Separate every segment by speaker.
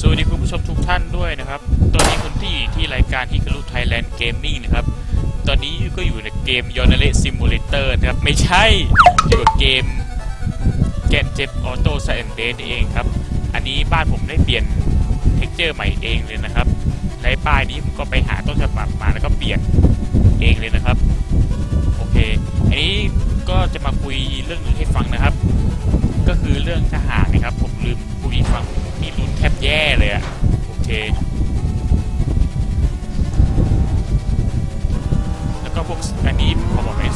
Speaker 1: สวัสดีคุณผู้ชมทุกท่านด้วยนะครับ ตอนนี้คุณที่ที่รายการฮิคารุไทยแลนด์เกมมิ่งนะครับ ตอนนี้ก็อยู่ในเกมยอนเ e ซิมูเลเตอร์นะครับ ไม่ใช่ อยู่กับเกมแกนเจ็บออโต้ไซเอนเดเองครับ อันนี้บ้านผมได้เปลี่ยนเท็กเจอร์ใหม่เองเลยนะครับในป้ายนี้ผมก็ไปหาต้นฉบับมาแล้วก็เปลี่ยนเองเลยนะครับ โอเค อันนี้ก็จะมาคุยเรื่องหนึงให้ฟังนะครับ ก็คือเรื่องทหารนะครับ ผมลืม คุยให้ฟังมีรุนแทบแย่เลยอะโอเค แล้วก็พวกอันนี้พอบอกไปซาเอ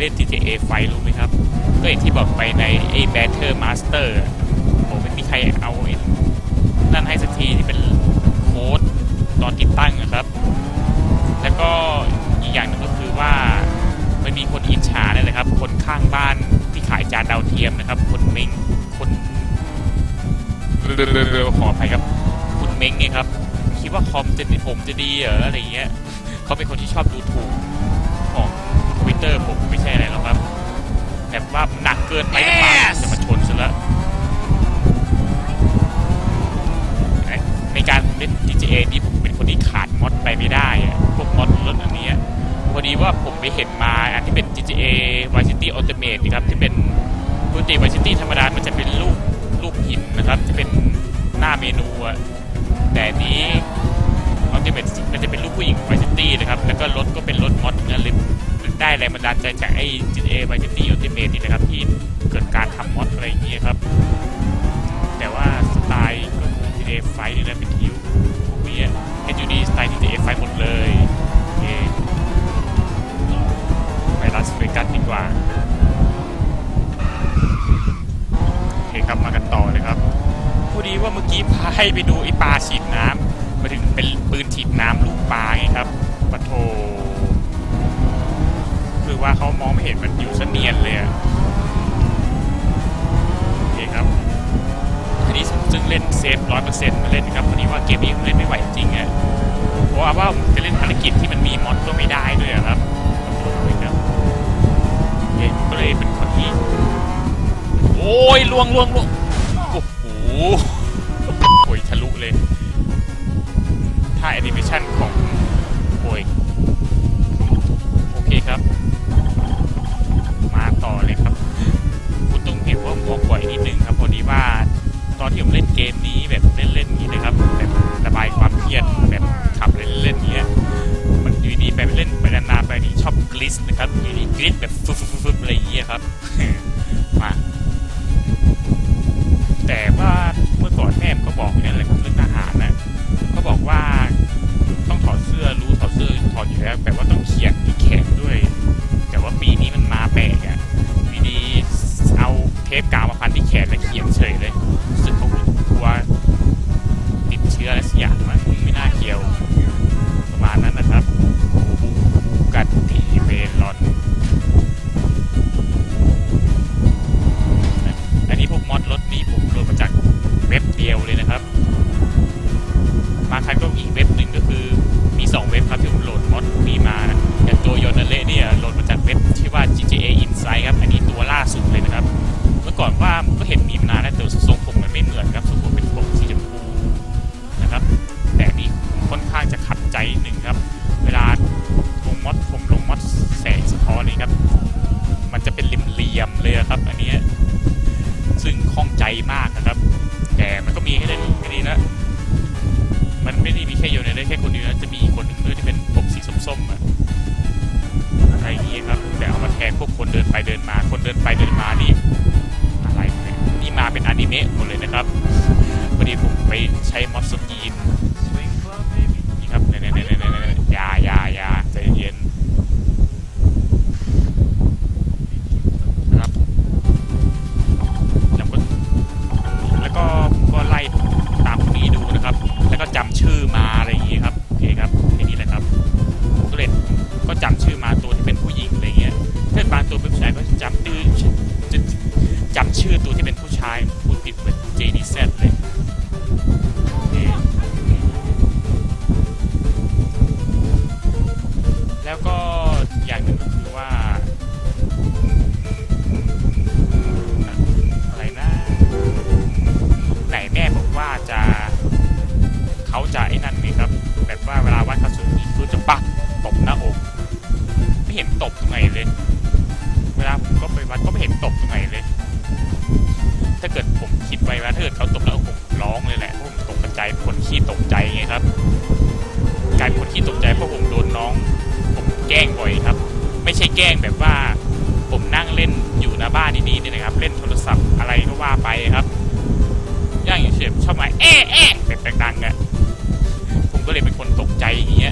Speaker 1: เล่น GTA ไฟรู้ไหมครับ ก็อย่างที่บอกไปในไอ้ Battle Master ผมไม่มีใครเอาไอ้นั่นให้สักทีที่เป็นโค้ดตอนติดตั้งอะครับ แล้วก็อีกอย่างหนึงก็คือว่ามันมีคนอิจฉาเนี่ยแหละครับ คนข้างบ้านที่ขายจานดาวเทียมนะครับ คนเม้งคนเร็วๆขออภัยครับ คุณเม้งไงครับ คิดว่าคอมจะผมจะดีเหรออะไรเงี้ยเขาเป็นคนที่ชอบดูถูก เตอร์ผมไม่ใช่อะไรหรอกครับ แบบว่าหนักเกินไปหรือเปล่าจะมาชนซะแล้วในการเล่น GTA นี่ผมเป็นคนที่ขาดมอดไปไม่ได้อะพวกมอดรถอันเนี้ยพอดีว่าผมไปเห็นมาอันที่เป็น GTA Vice City Ultimate นะครับที่เป็นปกติ Vice City ธรรมดา มันจะเป็นรูปรูปหินนะครับจะเป็นหน้าเมนูอะแต่อันนี้ Ultimate มันจะเป็นรูปผู้หญิง Vice City นะครับ แล้วก็รถก็เป็นรถมอดเงินเลย ได้แรงบันดาลใจจากไอ้ GTA Vice City Ultimate นี่นะครับ ที่เกิดการทำมอดอะไรอย่างเงี้ยครับ แต่ว่าสไตล์ก็ GTA ไฟนี่นะเป็นทิวเวียเห็นอยู่ดีสไตล์ GTA ไฟหมดเลยโอเคไปลาสเวกัสดีกว่าโอเคครับมากันต่อเลยครับพอดีว่าเมื่อกี้พาให้ไปดูไอ้ปลาฉีดน้ำมาถึงเป็นปืนฉีดน้ำลูกปลาไงครับ คือว่าเขามองไม่เห็นมันอยู่เสนียนเลยอะโอเคครับอันนี้ผมซึ่งเล่นเซฟร้อยเปอร์เซ็นต์มาเล่นครับพอดีว่าเกมนี้ผมเล่นไม่ไหวจริงอะเพราะว่าว่าผมจะเล่นภารกิจที่มันมีมอดก็ไม่ได้ด้วยอะครับขอโทษด้วยครับเกมก็เลยเป็นคนที่โอ้ยลวงลวงลวงโอ้โหโอ้ยทะลุเลยท่าแอนิเมชันของโอ้ยโอเคครับ ต่อเลยครับ คุณต้องเห็นว่ามองบ่อยนิดนึงครับพอดีว่าตอนที่ผมเล่นเกมนี้แบบเล่นๆอย่างนี้เลยครับแบบระบายความเครียดแบบขับเล่นๆอย่างเงี้ยมันอยู่ดีไปเล่นไปนานๆไปนี่ชอบกลิสนะครับอยู่ดีกลิสแบบฟึบๆๆอะไรอย่างเงี้ยครับมาแต่ว่าเมื่อก่อนแม่ก็บอกอย่างนั้นแหละครับเรื่องทหารนะก็บอกว่า ก่อนว่าผมก็เห็น เห็นตบตรงไหนเลย เวลาผมก็ไปวัดก็ไม่เห็นตบตรงไหนเลย ถ้าเกิดผมคิดไปว่าถ้าเกิดเขาตบแล้วผมร้องเลยแหละเพราะผมตกใจคนขี้ตกใจไงครับกลายเป็นคนขี้ตกใจเพราะผมโดนน้อง ผมแกล้งบ่อยครับ ไม่ใช่แกล้งแบบว่า ผมนั่งเล่นอยู่หน้าบ้านดีๆนี่นะครับ เล่นโทรศัพท์อะไรก็ว่าไปครับย่างอยู่เฉยชอบมาเอ๊ะเอ๊ะแบบดังอะผมก็เลยเป็นคนตกใจอย่างเงี้ย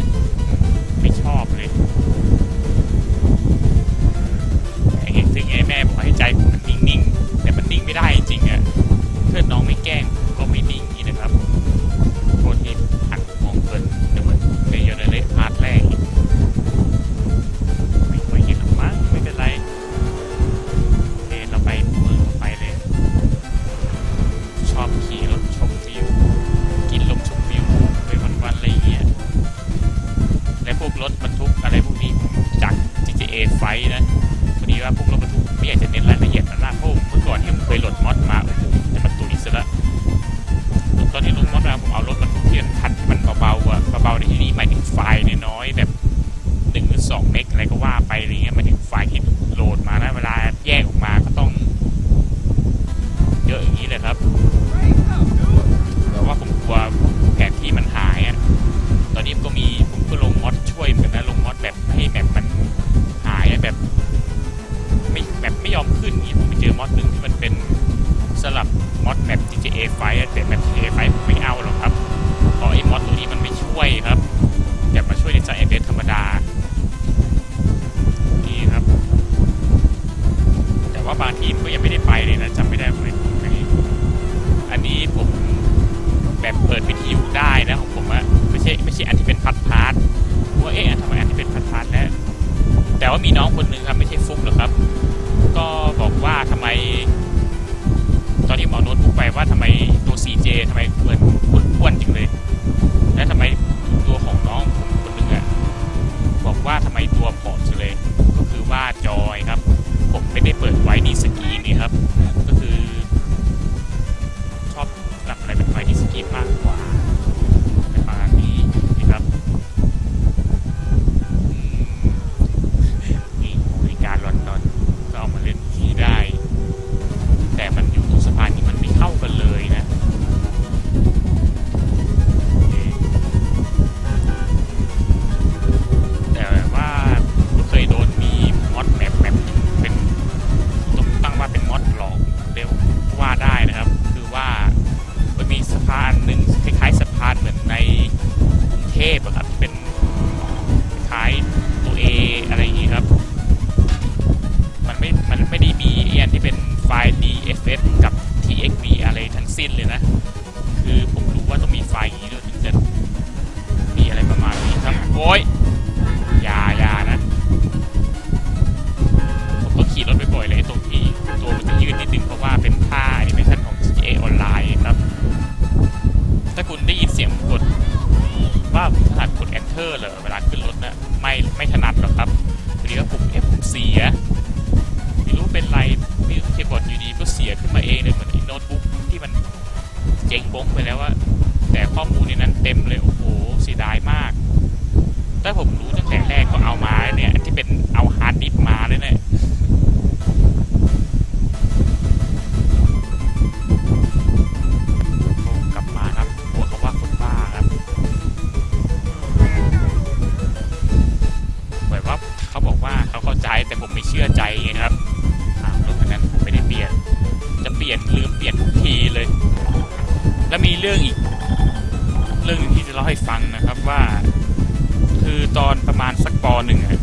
Speaker 1: ปหนึ่งอะ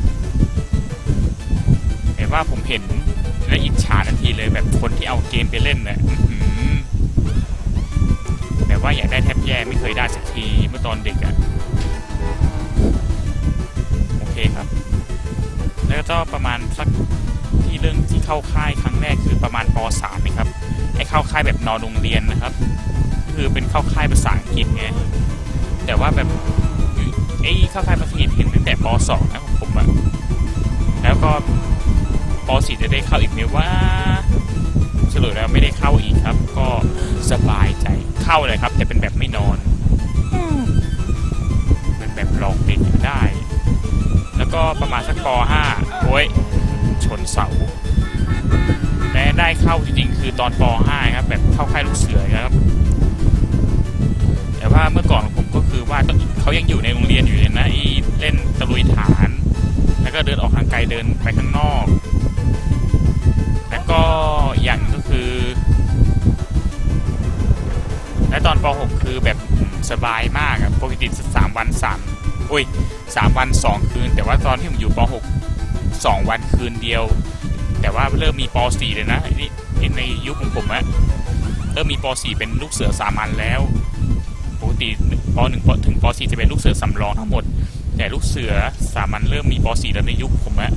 Speaker 1: แต่ว่าผมเห็นและอิจฉาทันทีเลยแบบคนที่เอาเกมไปเล่นนะแบบว่าอยากได้แทบแย่ไม่เคยได้สักทีเมื่อตอนเด็กอะโอเคครับ แล้วก็ประมาณสักที่เรื่องที่เข้าค่ายครั้งแรกคือประมาณป .3 นะครับไอ้เข้าค่ายแบบนอนโรงเรียนนะครับ คือเป็นเข้าค่ายภาษาอังกฤษไงแต่ว่าแบบ ไอ้เข้าค่ายมัธยมเห็นตั้งแต่ป .2 นะของผมอะแล้วก็ป .4 จะได้เข้าอีกไหมว่าเฉลยแล้วไม่ได้เข้าอีกครับ ก็สบายใจเข้าเลยครับ แต่เป็นแบบไม่นอนเป็นแบบลองเด็กได้ แล้วก็ประมาณสักป .5 โอ้ยชนเสาแต่ได้เข้าจริงๆคือตอนป .5 ครับแบบเข้าค่ายลูกเสือครับ แต่ว่าเมื่อก่อน คือว่าเขายังอยู่ในโรงเรียนอยู่เลยนะอ้เล่นตะลุยฐาน แล้วก็เดินออกทางไกลเดินไปข้างนอก แล้วก็อย่างก็คือ และตอนป .6 คือแบบสบายมากอะปกติสามวันสามอุ้ยสามวันสองคืน แต่ว่าตอนที่ผมอยู่ป .6 สองวันคืนเดียว แต่ว่าเริ่มมีป .4 เลยนะนี่ในยุคของผมอะเริ่มมีป .4 เป็นลูกเสือสามัญแล้ว ปกติป .1 ปถึงป .4 จะเป็นลูกเสือสำรองทั้งหมด แต่ลูกเสือสามัญเริ่มมีป .4 แล้วในยุคผมอะ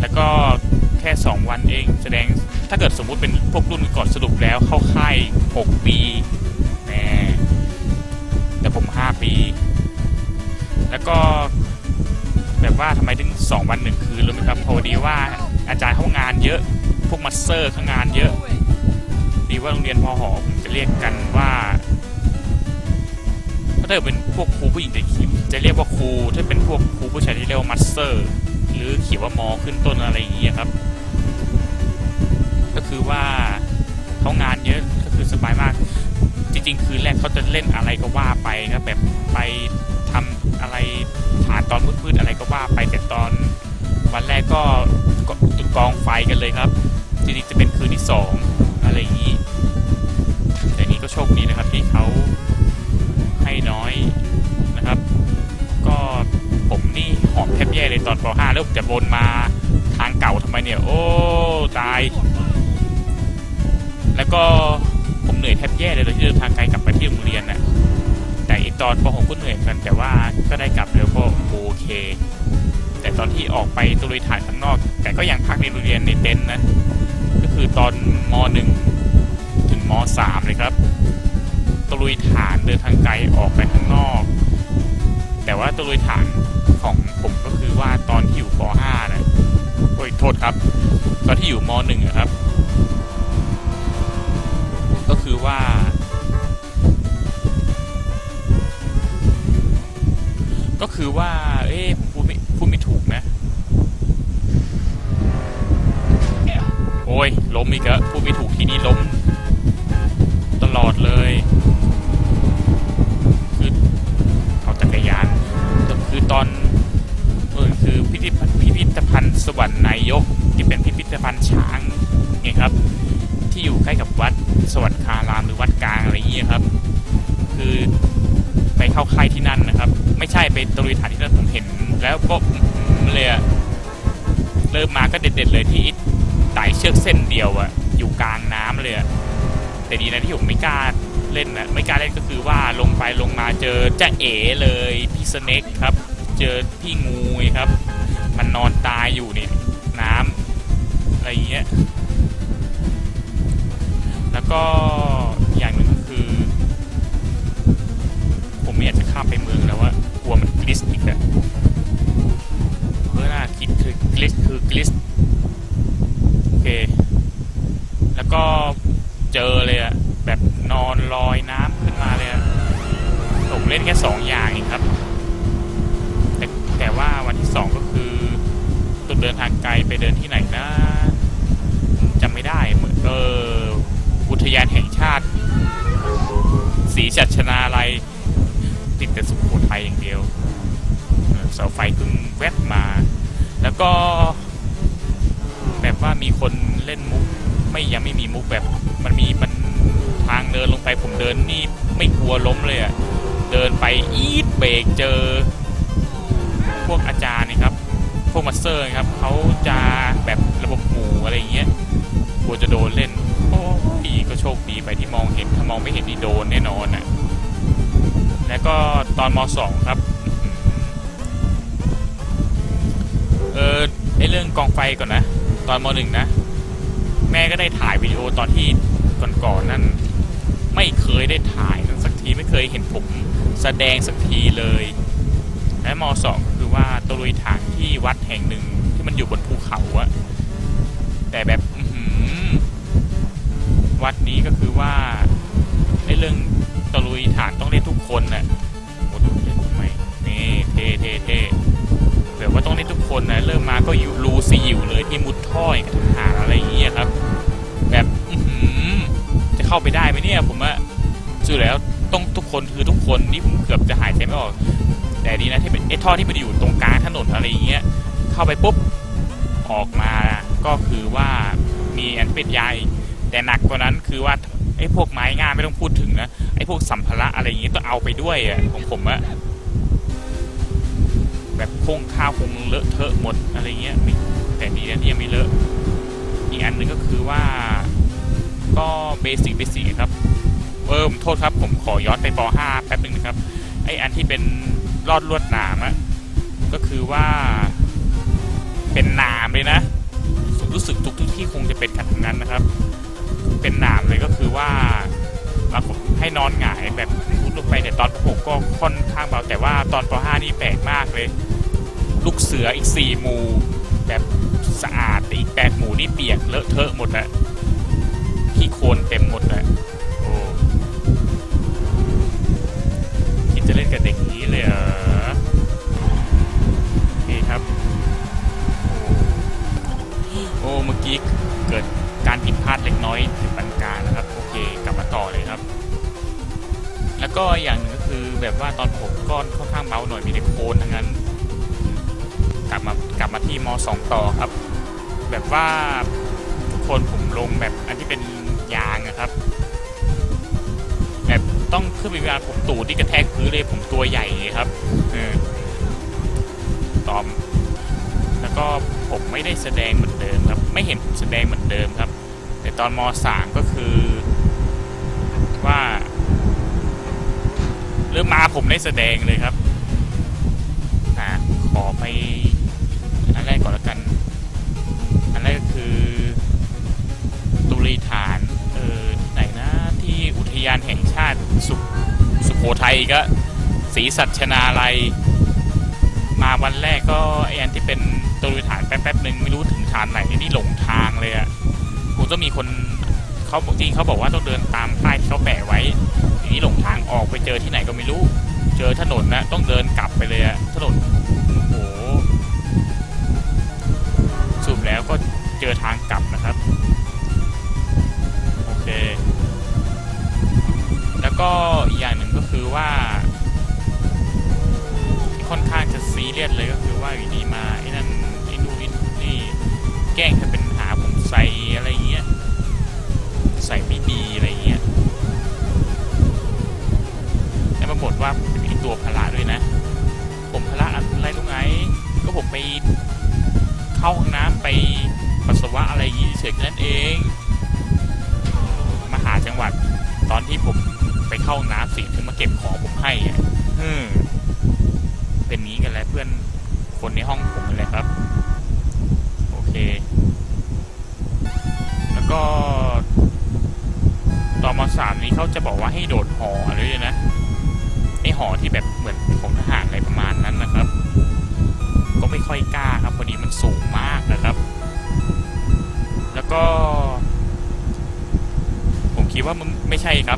Speaker 1: แล้วก็แค่ 2 วันเองแสดงถ้าเกิดสมมุติเป็นพวกรุ่นก่อนสรุปแล้วเข้าค่าย 6 ปีแหมแต่ผม 5 ปี แล้วก็แบบว่าทำไมถึง 2 วันหนึ่งคืนรู้ไหมครับพอดีว่าอาจารย์เข้างานเยอะพวกมัสเซอร์เข้างานเยอะ ดีว่าโรงเรียนพอหอผมจะเรียกกันว่า ถ้าเกิดเป็นพวกครูผู้หญิงจะขีจะเรียกว่าครูถ้าเป็นพวกครูผู้ชายที่เรียกว่ามัสเตอร์ หรือเขียนว่ามอขึ้นต้นอะไรอย่างเงี้ยครับ ก็คือว่าเขางานเยอะก็คือสบายมาก จริง ๆ คืนแรกเขาจะเล่นอะไรก็ว่าไปครับแบบไปทำอะไรฐานตอนมืดๆอะไรก็ว่าไปแต่ตอนวันแรกก็ก็จุดกองไฟกันเลยครับจริงๆจะเป็นคืนที่สองอะไรอย่างนี้แต่นี้ก็โชคดีนะครับที่เขา ให้น้อยนะครับ ก็ผมนี่หอมแทบแย่เลยตอนป .5 แล้วผมจะบนมาทางเก่าทำไมเนี่ย โอ้ ตาย แล้วก็ผมเหนื่อยแทบแย่เลยตอนที่เดินทางไกลกลับไปที่โรงเรียนน่ะแต่อีกตอนป .6 ก็เหนื่อยกันแต่ว่าก็ได้กลับแล้วก็โอเค แต่ตอนที่ออกไปตะลุยถ่ายข้างนอก แต่ก็ยังพักในโรงเรียนในเต็นท์นะ ก็คือตอนม .1 ถึงม .3 เลยครับ ลุยฐานเดินทางไกลออกไปข้างนอก แต่ว่าตะลุยฐานของผมก็คือว่าตอนที่อยู่ป .5 นะโอ้ยโทษครับ ตอนที่อยู่ม .1 อะครับ ก็คือว่าก็คือว่า เอ๊ะผมพูดไม่พูดไม่ถูกนะ โอ้ย ล้มอีกแล้วพูดไม่ถูกที่นี่ล้ม ตลอดเลย สวรรค์นายก ที่เป็นพิพิธภัณฑ์ช้างไงครับ ที่อยู่ใกล้กับวัดสวรรคารามหรือวัดกลางอะไรอย่างเงี้ยครับ คือไปเข้าค่ายที่นั่นนะครับ ไม่ใช่ไปตะลุยฐานที่นั่นผมเห็น แล้วก็เลยอะเริ่มมาก็เด็ด ๆ เลยที่ไต่เชือกเส้นเดียวอะอยู่กลางน้ำเลยแต่ดีนะที่ผมไม่กล้าเล่นนะไม่กล้าเล่นก็คือว่าลงไปลงมาเจอจ้าเอ๋เลยพี่สเน็กครับ เจอพี่งูครับ มันนอนตายอยู่ในน้ำอะไรอย่างเงี้ยแล้วก็อย่างหนึ่งก็คือ ผมไม่อยากจะข้ามไปเมืองแล้วว่ากลัวมันกลิสอีกอะเพื่อน่าคิดคือกลิสคือกลิสโอเค แล้วก็เจอเลยอะแบบนอนลอยน้ำขึ้นมาเลยอะผมเล่นแค่สองอย่างเองครับ แต่แต่ว่าวันที่สองก็ เดินทางไกลไปเดินที่ไหนนะจำไม่ได้เหมือนเอออุทยานแห่งชาติศรีชัชนาลัยติดแต่สุโขทัยอย่างเดียวเสาไฟเพิ่งแวบมา แล้วก็ แบบว่ามีคนเล่นมุก ไม่ยังไม่มีมุกแบบ มันมีมันทางเดินลงไปผมเดินนี่ไม่กลัวล้มเลยอะเดินไปอีดเบรกเจอ พวกอาจารย์ วกมาสเตอร์ครับเขาจะแบบระบบหมู่อะไรเงี้ยกลัวจะโดนเล่น โอ้ดีก็โชคดีไปที่มองเห็นถ้ามองไม่เห็นนี่โดนแน่นอนอะแล้วก็ตอนมสองครับเออไอเรื่องกองไฟก่อนนะ ตอนมหนึ่งนะ แม่ก็ได้ถ่ายวิดีโอตอนที่ก่อนๆนั่นไม่เคยได้ถ่ายสักทีไม่เคยเห็นผมแสดงสักทีเลยและมสอง คือว่าตะลุยฐานที่วัดแห่งหนึ่งที่มันอยู่บนภูเขาอะแต่แบบวัดนี้ก็คือว่าในเรื่องตะลุยฐานต้องเล่นทุกคนน่ะโอ้ดูเล่นทำไมนี่เท่เท่เท่แบบว่าต้องเล่นทุกคนนะเริ่มมาก็ยูรูซีอิวเลยที่มุดท่อยกับทหารอะไรอย่างเงี้ยครับ แบบจะเข้าไปได้ไหมเนี่ยผมว่าสุดแล้วต้องทุกคนคือทุกคนนี่ผมเกือบจะหายใจไม่ออก แต่ดีนะที่เป็นไอ้ท่อที่มันอยู่ตรงกลางถนนอะไรอย่างเงี้ยเข้าไปปุ๊บออกมาก็คือว่ามีอันเป็นยาอีกแต่หนักกว่านั้นคือว่าไอ้พวกไม้งานไม่ต้องพูดถึงนะไอ้พวกสัมภาระอะไรอย่างงี้ต้องเอาไปด้วยอะของผมอะแบบคงข้าวคงเลอะเทอะหมดอะไรเงี้ยแต่ดีนะที่ยังไม่เลอะอีกอันหนึ่งก็คือว่าก็เบสิกเบสิกครับเออผมโทษครับผมขอย้อนไปป .5 แป๊บหนึงนะครับไอ้อันที่เป็น รอดลวดหนามอะก็คือว่าเป็นหนามเลยนะรู้สึกทุกทุกที่คงจะเป็นกันทั้งนั้นนะครับ เป็นหนามเลยก็คือว่าเราให้นอนหงายแบบมุดลงไปแต่ตอนป .6 ก็ค่อนข้างเบาแต่ว่าตอนป .5 นี่แปลกมากเลย ลูกเสืออีก 4 หมู่แบบสะอาดแต่อีก 8 หมู่นี่เปียกเลอะเทอะหมดอะขี้โคลนเต็มหมดอะ กับเด็กนี้เลยเหรอโอเคครับ โอ้เมื่อกี้เกิดการผิดพลาดเล็กน้อยถึงปานกลางนะครับ โอเคกลับมาต่อเลยครับ แล้วก็อย่างหนึ่งก็คือแบบว่าตอนผมก้อนค่อนข้างเบาหน่อยมีแต่โคลนทั้งนั้น กลับมากลับมาที่มสองต่อครับ แบบว่าทุกคนผมลงแบบอันที่เป็นยางนะครับ ต้องขึ้นไปเวลาผมตูดที่กระแทกพื้นเลยผมตัวใหญ่ไงครับเออตอม แล้วก็ผมไม่ได้แสดงเหมือนเดิมครับ ไม่เห็นผมแสดงเหมือนเดิมครับ แต่ตอนมสามก็คือว่าเริ่มมาผมได้แสดงเลยครับอ่าขอไปอันแรกก่อนแล้วกัน อันแรกก็คือตุลีฐาน ยานแห่งชาติสุสุโขทัยก็ศรีสัชนาลัย มาวันแรกก็ไออันที่เป็นตัวฐานแป๊บๆหนึ่งไม่รู้ถึงฐานไหนนี่หลงทางเลยอะ่ะกูต้องมีคนเขาจริงเขาบอกว่าต้องเดินตามป้ายที่เขาแปะไว้ทีนี้หลงทางออกไปเจอที่ไหนก็ไม่รู้ เจอถนนนะต้องเดินกลับไปเลยอะถนนโอ้โหสรุปแล้วก็เจอทางกลับนะครับ โอเค ก็อีกอย่างหนึ่งก็คือว่า ค่อนข้างจะซีเรียสเลยก็คือว่าอยู่ดีมาไอ้นั่นไอ้นู่นไอ้นี่แกล้งจะเป็นหาผมใส่อะไรเงี้ยใส่ไม่ดีอะไรเงี้ยแล้วมาบ่นว่าเป็นไอ้ตัวพละด้วยนะ ผมพละอะไรรู้ไงก็ผมไปเข้าห้องน้ำไปปัสสาวะอะไรอย่างงี้เฉยๆนั้นเองมาหาจังหวัดตอนที่ผม เข้าห้องน้ำสิถึงมาเก็บของผมให้อะอืมเป็นนี้กันแล้วเพื่อนคนในห้องผมเลยครับ โอเค แล้วก็ตอนมสามนี้เขาจะบอกว่าให้โดดหออะไรด้วยนะไอหอที่แบบเหมือนของทหารอะไรประมาณนั้นนะครับ ก็ไม่ค่อยกล้าครับพอดีมันสูงมากนะครับ แล้วก็ ผมคิดว่ามันไม่ใช่ครับ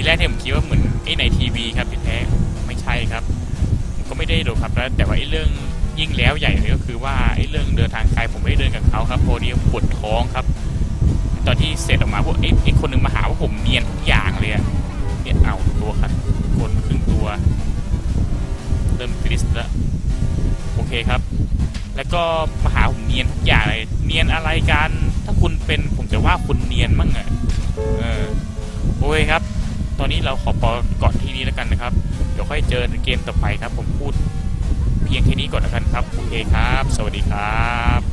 Speaker 1: ทีแรกเนี่ผมคิดว่าเหมือนไอในทีวีครับที่แท้ไม่ใช่ครับ ก็ไม่ได้ดนครับแล้วแต่ว่าไอ้เรื่องยิ่งแล้วใหญ่เลยก็คือว่าไอ้เรื่องเดินทางไกลผมไม่ได้เดินกับเขาครับพอดีปวดท้องครับ ตอนที่เสร็จออกมาพวกไอ้ไอ้คนหนึงมาหาว่าผมเนียนทุกอย่างเลยเนี่ยเอาตัวครับคนครึ่งตัวเริ่มกริสแล้วโอเคครับ แล้วก็มาหาผมเนียนทุกอย่างเลยเนียนอะไรกัน ถ้าคุณเป็นผมจะว่าคุณเนียนมั่งอะเออโอเคครับ ตอนนี้เราขอปอก่อนที่นี้แล้วกันนะครับ เดี๋ยวค่อยเจอในเกมต่อไปครับ ผมพูด เพียงแค่นี้ก่อนแล้วกันครับ โอเคครับ สวัสดีครับ